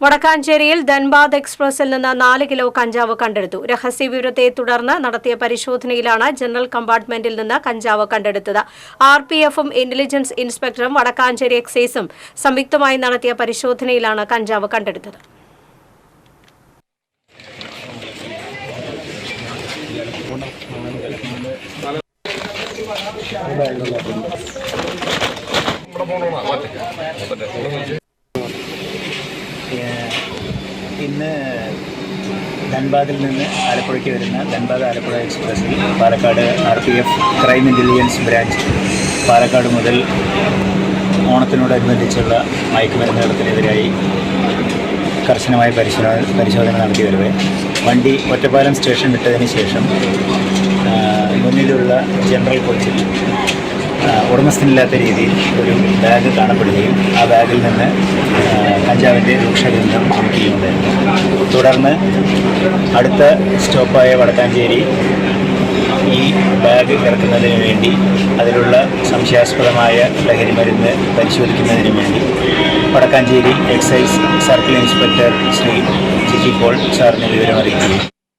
വടക്കാഞ്ചേരിയിൽ ധൻബാദ് എക്സ്പ്രസിൽ നിന്ന് നാല് കിലോ കഞ്ചാവ് കണ്ടെടുത്തു. രഹസ്യവിവരത്തെ തുടർന്ന് നടത്തിയ പരിശോധനയിലാണ് ജനറൽ കമ്പാർട്ട്മെന്റിൽ നിന്ന് കഞ്ചാവ് കണ്ടെടുത്തത്. ആർ പി എഫും ഇന്റലിജൻസ് ഇൻസ്പെക്ടറും വടക്കാഞ്ചേരി എക്സൈസും സംയുക്തമായി നടത്തിയ പരിശോധനയിലാണ് കഞ്ചാവ് കണ്ടെടുത്തത്. ഏഹ് ഇന്ന് ധൻബാദിൽ നിന്ന് ആലപ്പുഴയ്ക്ക് വരുന്ന Dhanbad Alappuzha എക്സ്പ്രസ്സിൽ Palakkad R P F crime intelligence branch Palakkad മുതൽ ഓണത്തിനോടനുബന്ധിച്ചുള്ള മയക്കുമരുന്നുകൾക്കെതിരായി കർശനമായ പരിശോധന പരിശോധന നടത്തി വരവേ വണ്ടി ഒറ്റപ്പാലം സ്റ്റേഷൻ വിട്ടതിന് ശേഷം മുന്നിലുള്ള ജനറൽ കോച്ചിൽ ഉടമസ്ഥനില്ലാത്ത രീതിയിൽ ഒരു ബാഗ് കാണപ്പെടുകയും ആ ബാഗിൽ നിന്ന് കഞ്ചാവിന്റെ രൂക്ഷഗന്ധം ചുമക്കുകയുണ്ടായിരുന്നു തുടർന്ന് അടുത്ത സ്റ്റോപ്പായ വടക്കാഞ്ചേരി ഈ ബാഗ് ഇറക്കുന്നതിന് വേണ്ടി അതിലുള്ള സംശയാസ്പദമായ ലഹരി മരുന്ന് പരിശോധിക്കുന്നതിന് വേണ്ടി Vadakkanchery excise circle inspector Shri Jiji Paul സാറിന് വിവരമറിയിച്ചു.